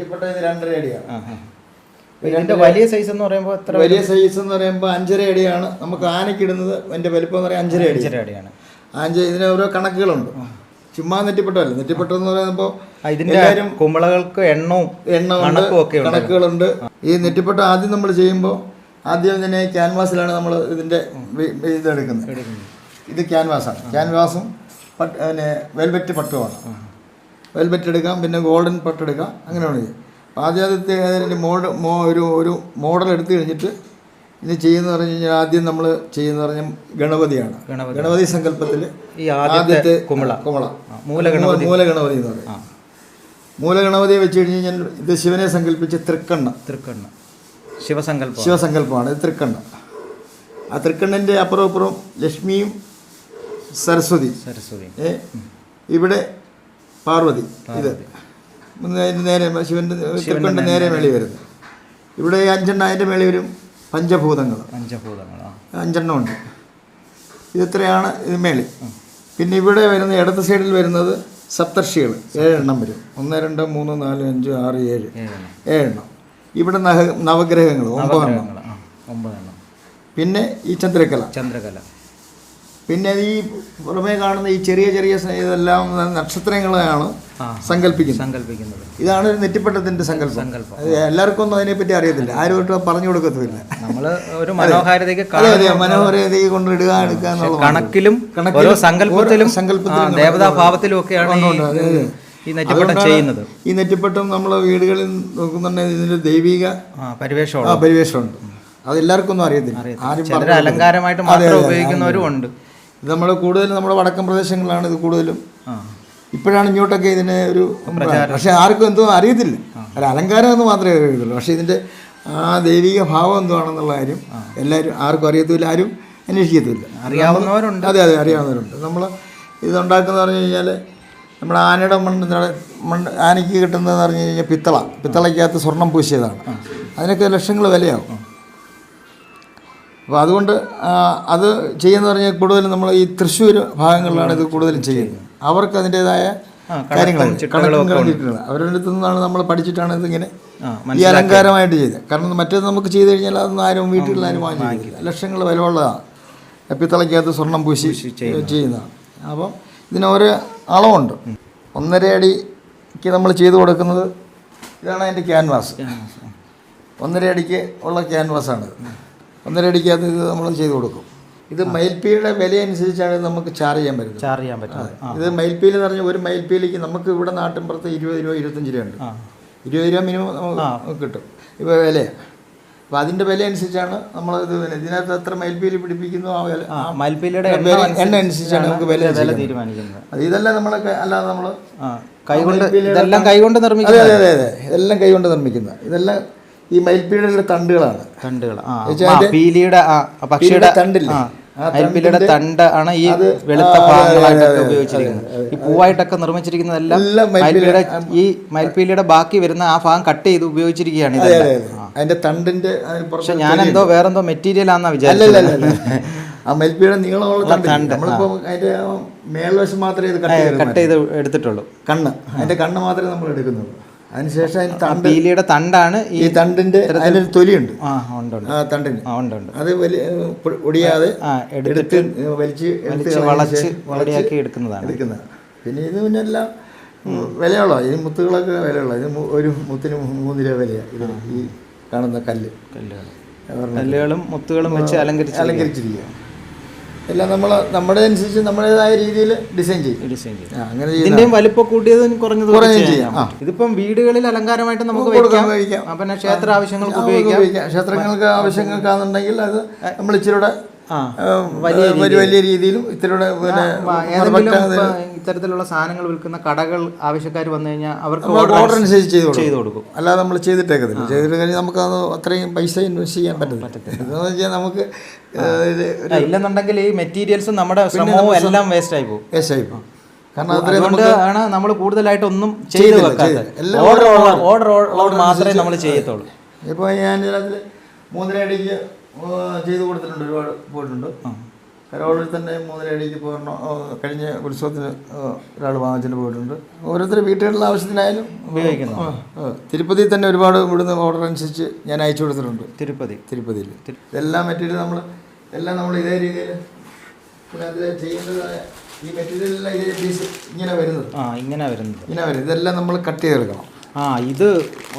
നെറ്റിപ്പട്ട ഇത് രണ്ടര അടിയാണ്. ഇതിന്റെ വലിയ സൈസ് എന്ന് പറയുമ്പോൾ എത്ര വലിയ സൈസ് എന്ന് പറയുമ്പോൾ അഞ്ചര അടിയാണ്. നമുക്ക് ആനയ്ക്ക് ഇടുന്നത് എന്റെ വലിപ്പം എന്ന് പറയുന്നത് അഞ്ചര അടി. അഞ്ചര അടിയാണ്. അഞ്ച് ഇതിന് ഓരോ കണക്കുകളുണ്ട്. ചുമ്മാ നെറ്റിപ്പട്ടല്ല നെറ്റിപ്പട്ട എന്ന് പറയുമ്പോൾ ഇതിന്റെ കുമ്പളകൾക്ക് എണ്ണവും ഉണ്ട് കണക്കുകളുണ്ട്. ഈ നെറ്റിപ്പെട്ട ആദ്യം നമ്മൾ ചെയ്യുമ്പോൾ ആദ്യം തന്നെ ക്യാൻവാസിലാണ് നമ്മൾ ഇതിന്റെ ഇതെടുക്കുന്നത് ഇത് ക്യാൻവാസാണ്. ക്യാൻവാസും പിന്നെ വെൽവെറ്റ് പട്ടുമാണ്. വെൽവെറ്റ് എടുക്കാം പിന്നെ ഗോൾഡൻ പട്ട് എടുക്കാം അങ്ങനെയാണ് ഇത്. പാചകത്തെ അതിന്റെ മോഡ് മോ ഒരു ഒരു മോഡൽ എടുത്തു കഴിഞ്ഞിട്ട് ഇനി ചെയ്യുന്ന പറഞ്ഞു കഴിഞ്ഞാൽ ആദ്യം നമ്മൾ ചെയ്യുന്ന പറഞ്ഞാൽ ഗണപതിയാണ്. ഗണപതി. സങ്കല്പത്തിൽ ഈ ആദ്യത്തെ കുമള. കുമള. മൂലഗണപതി. മൂലഗണപതി എന്ന് പറയും. മൂലഗണപതി വെച്ച് കഴിഞ്ഞ് കഴിഞ്ഞാൽ ഇത് ശിവനെ സങ്കല്പിച്ച് തൃക്കണ്ണ. തൃക്കണ്ണ. ശിവസങ്കല്പം ശിവസങ്കല്പമാണ് ഇത് തൃക്കണ്ണ. ആ തൃക്കണ്ണന്റെ അപ്പുറം അപ്പുറം ലക്ഷ്മിയും സരസ്വതി. സരസ്വതി. ഇവിടെ പാർവതി ഇത്. നേരെ ശിവന്റെ തൃക്കണ്ണന്റെ നേരെ മേളി വരുന്നത് ഇവിടെ ഈ അഞ്ചെണ്ണം അതിന്റെ മേളി വരും പഞ്ചഭൂതങ്ങൾ. പഞ്ചഭൂതങ്ങൾ അഞ്ചെണ്ണം ഉണ്ട്. ഇതിത്രയാണ്? ഇത് മേളി പിന്നെ ഇവിടെ വരുന്ന ഇടത്ത് സൈഡിൽ വരുന്നത് സപ്തർഷികൾ. ഏഴെണ്ണം വരും. ഒന്ന് രണ്ട് മൂന്ന് നാല് അഞ്ച് ആറ് ഏഴ്. ഏഴെണ്ണം. ഇവിടെ നവഗ്രഹങ്ങൾ ഒമ്പതെണ്ണം. ഒമ്പതെണ്ണം. പിന്നെ ഈ ചന്ദ്രകല. ചന്ദ്രകല. പിന്നെ ഈ പുറമേ കാണുന്ന ഈ ചെറിയ ചെറിയ ഇതെല്ലാം നക്ഷത്രങ്ങളെയാണ് സങ്കല്പിക്കുന്നത്. സങ്കല്പിക്കുന്നത്. ഇതാണ് ഒരു നെറ്റിപ്പട്ടത്തിന്റെ സങ്കല്പം. സങ്കല്പം. എല്ലാവർക്കും ഒന്നും അതിനെപ്പറ്റി അറിയത്തില്ല. ആരും പറഞ്ഞു കൊടുക്കത്തില്ല. നമ്മൾ ഒരു മനോഹാരിതയ്ക്ക് മനോഹരതയെ എടുക്കുക കണക്കിലും ഓരോ സങ്കല്പത്തിലും സങ്കല്പത്തിലും ദേവതാഭാവത്തിലും ഒക്കെയാണ് ഈ- നെറ്റിപ്പട്ടം ചെയ്യുന്നത്. ഈ നെറ്റിപ്പട്ടം നമ്മളെ വീടുകളിൽ നോക്കുന്നുണ്ടെങ്കിൽ ഇതിന്റെ ദൈവിക പരിവേഷമുണ്ട്. അത് എല്ലാവർക്കും ഒന്നും അറിയത്തില്ല. ആരും അലങ്കാരമായിട്ട് മാത്രം ഉപയോഗിക്കുന്നവരും ഉണ്ട്. ഇത് നമ്മൾ കൂടുതലും നമ്മുടെ വടക്കൻ പ്രദേശങ്ങളിലാണ് ഇത് കൂടുതലും. ഇപ്പോഴാണ് ഇങ്ങോട്ടൊക്കെ ഇതിന് ഒരു പക്ഷെ ആർക്കും എന്തോ അറിയത്തില്ല. ഒരു അലങ്കാരം എന്ന് മാത്രമേ അറിയത്തുള്ളൂ. പക്ഷേ ഇതിന്റെ ആ ദൈവിക ഭാവം എന്തുവാണെന്നുള്ള കാര്യം എല്ലാവരും ആർക്കും അറിയത്തില്ല ആരും അന്വേഷിക്കത്തില്ല. അറിയാവുന്നവരുണ്ട്. അതെ അതെ അറിയാവുന്നവരുണ്ട്. നമ്മൾ ഇതുണ്ടാക്കുന്ന പറഞ്ഞു കഴിഞ്ഞാൽ നമ്മുടെ ആനയുടെ മണ്ണ് മണ്ണ് ആനയ്ക്ക് കിട്ടുന്നതെന്ന് പറഞ്ഞു കഴിഞ്ഞാൽ പിത്തള. പിത്തളയ്ക്കകത്ത് സ്വർണം പൂശിയതാണ്. അതിനൊക്കെ ലക്ഷങ്ങൾ വിലയാവും. അപ്പോൾ അതുകൊണ്ട് അത് ചെയ്യുന്ന പറഞ്ഞാൽ കൂടുതലും നമ്മൾ ഈ തൃശ്ശൂർ ഭാഗങ്ങളിലാണ് ഇത് കൂടുതലും ചെയ്യുന്നത്. അവർക്ക് അതിന്റെതായ കാര്യങ്ങളാണ്. അവരുടെ അടുത്ത് നിന്നാണ് നമ്മൾ പഠിച്ചിട്ടാണ് ഇതിങ്ങനെ ഈ അലങ്കാരമായിട്ട് ചെയ്തത് കാരണം മറ്റേത് നമുക്ക് ചെയ്ത് കഴിഞ്ഞാൽ അതൊന്നും ആരും വീട്ടിൽ ആരും വാങ്ങിക്കില്ല. ലക്ഷങ്ങൾ വിലയുള്ളതാണ്. പിത്തളയ്ക്കകത്ത് സ്വർണം പൂശി ചെയ്യുന്നതാണ്. അപ്പം ഇതിനൊരു അളവുണ്ട്. ഒന്നര അടിക്ക് നമ്മൾ ചെയ്തു കൊടുക്കുന്നത് ഇതാണ് അതിന്റെ ക്യാൻവാസ്. ഒന്നര അടിക്ക് ഉള്ള ക്യാൻവാസാണ് ഒന്നര അടിക്കകത്ത് ഇത് നമ്മൾ ചെയ്തു കൊടുക്കും. ഇത് മയിൽപ്പീയുടെ വില അനുസരിച്ചാണ് നമുക്ക് ചാർജ് ചെയ്യാൻ പറ്റുന്നത്. ചാർജ് ചെയ്യാൻ പറ്റുന്നത്. ഇത് മയിൽപ്പീൽ എന്ന് പറഞ്ഞാൽ ഒരു മയിൽപ്പീലിക്ക് നമുക്ക് ഇവിടെ നാട്ടിൻപുറത്ത് ഇരുപത് രൂപ ഇരുപത്തഞ്ച് രൂപ ഉണ്ട്. ഇരുപത് രൂപ മിനിമം നമുക്ക് കിട്ടും. ഇപ്പോൾ വിലയാണ് അപ്പോൾ അതിന്റെ വില അനുസരിച്ചാണ് നമ്മൾ ഇത് വില ഇതിനകത്ത് എത്ര മയിൽപ്പീലി പിടിപ്പിക്കുന്നു ആ വില മയിൽപ്പീലിയുടെ എണ്ണ വില- അനുസരിച്ചാണ് നമുക്ക് വില വില തീരുമാനിക്കുന്നത്. അത് ഇതെല്ലാം നമ്മളൊക്കെ അല്ലാതെ നമ്മൾ കൈകൊണ്ട് ഇതെല്ലാം കൈകൊണ്ട് നിർമ്മിക്കുന്നത് അതെ അതെ അതെ. ഇതെല്ലാം കൈകൊണ്ട് നിർമ്മിക്കുന്നത്. ഇതെല്ലാം ഈ മയിൽപ്പീലിയുടെ തണ്ടുകളാണ്. തണ്ടുകൾ. പീലിയുടെ പക്ഷിയുടെ തണ്ടില്ലേ? മയിൽപ്പീലിയുടെ തണ്ട് ആണ് ഈ വെളുത്ത ഭാഗങ്ങളായിട്ടൊക്കെ ഉപയോഗിച്ചിരിക്കുന്നത്. ഈ പൂവായിട്ടൊക്കെ നിർമ്മിച്ചിരിക്കുന്നതെല്ലാം മയിൽപ്പീലിയുടെ ഈ മയിൽപ്പീലിയുടെ ബാക്കി വരുന്ന ആ ഭാഗം കട്ട് ചെയ്ത് ഉപയോഗിച്ചിരിക്കുകയാണ് അതെ അതിന്റെ തണ്ടിന്റെ പക്ഷെ ഞാൻ എന്തോ വേറെന്തോ മെറ്റീരിയൽ ആണെന്നാ വിചാരിച്ചത്. ആ മയിൽപ്പീയുടെ നീളമുള്ള തണ്ട് നമ്മളിപ്പോ അതിന്റെ മേൽവശം മാത്രമേ ഇത് കട്ട് ചെയ്ത് എടുത്തിട്ടുള്ളൂ. കണ്ണ്. അതിന്റെ കണ്ണ് മാത്രമേ നമ്മൾ എടുക്കുന്നുള്ളൂ. അതിനുശേഷം അതിന് തണ്ട് പീലിയുടെ തണ്ടാണ് ഈ തണ്ടിന്റെ അതിനൊരു തൊലിയുണ്ട്. ആ ഉണ്ട് ഉണ്ട് ആ തണ്ടിന്. ആ ഉണ്ട് ഉണ്ട് അത് വലിയ ഒടിയാതെ എടുത്ത് വലിച്ച് എടുത്ത് വളച്ച് ശേഷം എടുക്കുന്നതാണ്. എടുക്കുന്നത് പിന്നെ ഇത് പിന്നെ എല്ലാം വിലയുള്ള ഈ മുത്തുകളൊക്കെ വിലയുള്ള ഇത് ഒരു മുത്തിന് മൂന്ന് രൂപ വിലയാണ് ഇത് ഈ കാണുന്ന കല്ല്. കല്ലുകൾ കല്ലുകളും മുത്തുകളും വെച്ച് അലങ്കരിച്ച് അലങ്കരിച്ചിരിക്കുക എല്ലാം നമ്മൾ നമ്മുടെ അനുസരിച്ച് നമ്മുടേതായ രീതിയിൽ ഡിസൈൻ ചെയ്യും. ഡിസൈൻ ചെയ്യും. അങ്ങനെ ഇതിന്റെയും വലിപ്പം കൂട്ടിയതും കുറഞ്ഞത് കുറഞ്ഞതും ചെയ്യാം. ഇതിപ്പം വീടുകളിൽ അലങ്കാരമായിട്ട് നമുക്ക് കൊടുക്കാൻ കഴിക്കാം. പിന്നെ ക്ഷേത്ര ആവശ്യങ്ങൾക്ക് ഉപയോഗിക്കാം. ഉപയോഗിക്കാം. ക്ഷേത്രങ്ങൾക്ക് ആവശ്യങ്ങൾക്കാണെന്നുണ്ടെങ്കിൽ അത് നമ്മൾ ഇച്ചിരൂടെ വലിയ വലിയ രീതിയിലും പിന്നെ ഏതെങ്കിലും ഇത്തരത്തിലുള്ള സാധനങ്ങൾ വിൽക്കുന്ന കടകൾ ആവശ്യക്കാർ വന്നു കഴിഞ്ഞാൽ അവർക്ക് ഓർഡർ അനുസരിച്ച് ചെയ്ത് കൊടുക്കും. അല്ലാതെ നമ്മൾ ചെയ്തിട്ടേക്കത്തില്ല. ചെയ്തിട്ട് കഴിഞ്ഞാൽ നമുക്ക് അത് അത്രയും പൈസ ഇൻവെസ്റ്റ് ചെയ്യാൻ പറ്റത്തില്ല. നമുക്ക് ഇല്ലെന്നുണ്ടെങ്കിൽ ഈ മെറ്റീരിയൽസും നമ്മുടെ ശ്രമവും എല്ലാം വേസ്റ്റ് ആയി പോകും. വേസ്റ്റ് ആയി പോകും. കാരണം അത്രയും അതുകൊണ്ട് ആണ് നമ്മൾ കൂടുതലായിട്ട് ഒന്നും ചെയ്ത് വെക്കാത്തത്. ഓർഡർ ഓർഡർ മാത്രമേ നമ്മൾ ചെയ്യത്തുള്ളൂ. ഇപ്പോൾ ഞാൻ മൂന്നര അടിക്ക് ചെയ്ത് കൊടുത്തിട്ടുണ്ട് ഒരുപാട് പോയിട്ടുണ്ട്. കരോളിൽ തന്നെ മൂന്നര അടിക്ക് പോകണം കഴിഞ്ഞ ഉത്സവത്തിന് ഒരാൾ വാങ്ങിച്ചിട്ട് പോയിട്ടുണ്ട്. ഓരോരുത്തർ വീട്ടുകളിലെ ആവശ്യത്തിനായാലും ഉപയോഗിക്കുന്നു. തിരുപ്പതിയിൽ തന്നെ ഒരുപാട് ഇവിടുന്ന് ഓർഡർ അനുസരിച്ച് ഞാൻ അയച്ചു കൊടുത്തിട്ടുണ്ട്. തിരുപ്പതി. തിരുപ്പതിയിൽ. ഇതെല്ലാം മെറ്റീരിയൽ നമ്മൾ എല്ലാം നമ്മൾ ഇതേ രീതിയിൽ പിന്നെ അതിൽ ചെയ്യേണ്ടതായ ഈ മെറ്റീരിയലെല്ലാം ഇതേ പീസ് ഇങ്ങനെ വരുന്നത്. ആ ഇങ്ങനെ വരുന്നത്. ഇങ്ങനെ വരും. ഇതെല്ലാം നമ്മൾ കട്ട് ചെയ്തെടുക്കണം. ആ ഇത്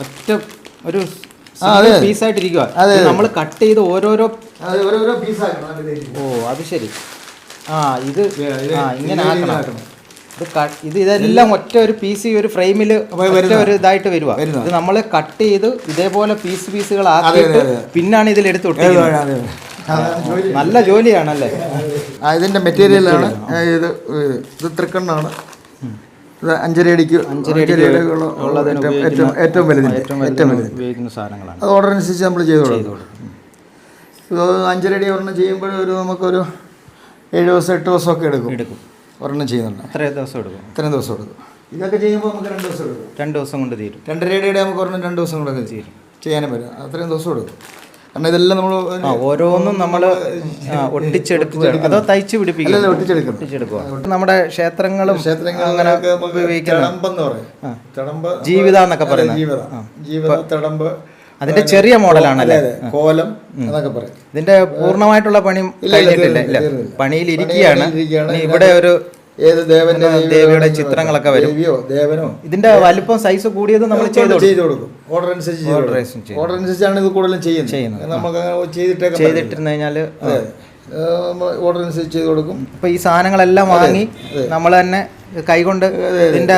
ഒറ്റ ഒരു. പീസായിട്ടിരിക്കുക. നമ്മൾ കട്ട് ചെയ്ത് ഓരോരോ ഓരോരോ ഓ അത് ശരി. ആ ഇത് ആ ഇങ്ങനെ ഇത് ആക്കണം. ഇത് ഇത് ഇതെല്ലാം ഒറ്റ ഒരു പീസ് ഈ ഒരു ഫ്രെയിമിൽ ഒറ്റ ഒരു ഇതായിട്ട് വരുക ഇത് നമ്മൾ കട്ട് ചെയ്ത് ഇതേപോലെ പീസ് പീസുകൾ ആക്കിയിട്ട് പിന്നാണ് ഇതിൽ എടുത്ത് ഒട്ടിക്കുന്നത്. നല്ല ജോലിയാണല്ലേ? ഇതിന്റെ ഇതിന്റെ മെറ്റീരിയലാണ് ഇത് ഇത് തൃക്കണ്ണാണ്. ഇത് അഞ്ചര അടിക്ക് അഞ്ചര അടിക്ക് അടിക്ക് ഏറ്റവും- ഏറ്റവും ഏറ്റവും സാധനങ്ങളാണ്. അത് ഓർഡർ അനുസരിച്ച് നമ്മൾ ചെയ്തു കൊടുക്കും. ഇത് അഞ്ചര അടി ഒരെണ്ണം ചെയ്യുമ്പോൾ ഒരു നമുക്കൊരു ഏഴ് ദിവസം എട്ട് ദിവസം ഒക്കെ എടുക്കും. എടുക്കും. ഒരെണ്ണം ചെയ്യുന്നുണ്ട്. അത്രയും ദിവസം എടുക്കും. ഇത്രയും ദിവസം എടുക്കും. ഇതൊക്കെ ചെയ്യുമ്പോൾ നമുക്ക് രണ്ട് ദിവസം എടുക്കും. രണ്ട് ദിവസം കൊണ്ട് തീരും. രണ്ടര അടിയുടെ നമുക്ക് ഒരെണ്ണം രണ്ട് ദിവസം കൊണ്ടൊക്കെ ചെയ്യും ചെയ്യാനും പറ്റും. അത്രയും ദിവസം എടുക്കും. കാരണം ഇതെല്ലാം നമ്മൾ ഓരോന്നും നമ്മൾ ഒട്ടിച്ചെടുക്കുക അതോ തയ്ച്ചു പിടിപ്പിക്കുക ഒട്ടിച്ചെടുക്കുക നമ്മുടെ ക്ഷേത്രങ്ങളും അങ്ങനെ ക്ഷേത്രങ്ങളിലൊക്കെ നമുക്ക് ഉപയോഗിക്കുന്ന ജീവിത എന്നൊക്കെ പറയുന്നത്. തിടമ്പ് അതിന്റെ ചെറിയ മോഡലാണല്ലേ? അതെ, അതെ. കോലം എന്നൊക്കെ പറയും. ഇതിന്റെ പൂർണമായിട്ടുള്ള പണി കഴിഞ്ഞിട്ടില്ല? പണിയിൽ ഇരിക്കുകയാണ്. ഇവിടെ ഒരു ഏത് ദേവന്റെ ദേവിയുടെ ചിത്രങ്ങളൊക്കെ വരും. ദേവിയോ ദേവനോ ഇതിന്റെ വലിപ്പം സൈസ് കൂടിയത് നമ്മൾ ചെയ്തു കൊടുക്കും. ഓർഡർ അനുസരിച്ച്. ഓർഡർ അനുസരിച്ചാണ് ഇത് കൂടുതലും ചെയ്യുന്നത്. നമുക്ക് ചെയ്തിട്ട്. ചെയ്തിട്ടിരുന്നു കഴിഞ്ഞാൽ ഓർഡർ അനുസരിച്ച് ചെയ്ത് കൊടുക്കും ഇപ്പൊ ഈ സാധനങ്ങളെല്ലാം വാങ്ങി നമ്മൾ തന്നെ കൈകൊണ്ട് ഇതിന്റെ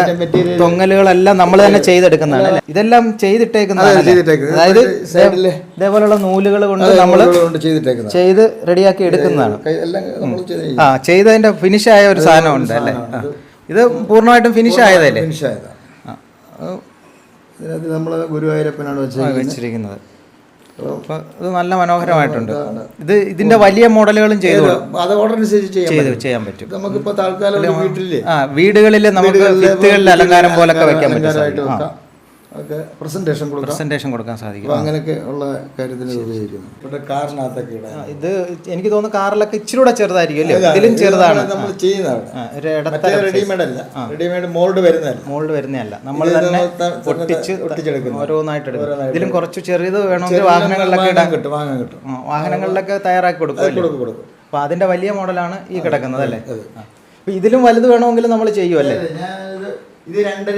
തൊങ്ങലുകളെല്ലാം നമ്മൾ തന്നെ ചെയ്തെടുക്കുന്നതാണ് അല്ലേ? ഇതെല്ലാം ചെയ്തിട്ടേക്കുന്നതാണ് അതായത് ഇതേപോലെയുള്ള നൂലുകൾ കൊണ്ട് നമ്മൾ ചെയ്ത് റെഡിയാക്കി എടുക്കുന്നതാണ്. ആ ചെയ്തതിന്റെ ഫിനിഷ് ആയ ഒരു സാധനം ഉണ്ട് അല്ലേ ഇത് പൂർണമായിട്ടും ഫിനിഷ് ആയതല്ലേ ഫിനിഷ് ആയതാണ് നമ്മൾ ഗുരുവായൂരപ്പനാണ് വെച്ചിരിക്കുന്നത്. ഇത് നല്ല മനോഹരമായിട്ടുണ്ട്. ഇത് ഇതിന്റെ വലിയ മോഡലുകളും ചെയ്തു. അത് ചെയ്ത് ചെയ്യാൻ പറ്റും. നമുക്കിപ്പോ തൽക്കാലം വീട്ടിൽ ആ വീടുകളിൽ നമുക്ക് വിത്തുകളിൽ അലങ്കാരം പോലൊക്കെ വെക്കാൻ പറ്റും. ഒക്കെ പ്രസന്റേഷൻ കൊടുക്കാം. പ്രസന്റേഷൻ കൊടുക്കാൻ സാധിക്കും. അങ്ങനെയൊക്കെ ഉള്ള കാര്യത്തിന് ഉപയോഗിക്കുന്നു. ഇവിടെ കാറിനകത്തൊക്കെ ഇത് എനിക്ക് തോന്നുന്നു കാറിലൊക്കെ ഇച്ചിരി കൂടെ ചെറുതായിരിക്കും അല്ലേ ഇതിലും ചെറുതാണ്. നമ്മൾ ചെയ്യുന്നതാണ്. റെഡിമെയ്ഡ് അല്ല. റെഡിമെയ്ഡ് മോൾഡ് വരുന്നതല്ല. മോൾഡ് വരുന്നതല്ല. നമ്മൾ തന്നെ ഒട്ടിച്ച് ഒട്ടിച്ചെടുക്കുന്നു. ഓരോന്നായിട്ട് എടുക്കും. ഇതിലും കുറച്ച് ചെറിയത് വേണമെങ്കിൽ വാഹനങ്ങളിലൊക്കെ ഇടാൻ കിട്ടും വാങ്ങാൻ കിട്ടും. വാഹനങ്ങളിലൊക്കെ തയ്യാറാക്കി കൊടുക്കും കൊടുക്കും. അപ്പൊ അതിന്റെ വലിയ മോഡലാണ് ഈ കിടക്കുന്നത് അല്ലേ? അപ്പൊ ഇതിലും വലുത് വേണമെങ്കിലും നമ്മൾ ചെയ്യുമല്ലേ? ഇത് രണ്ടര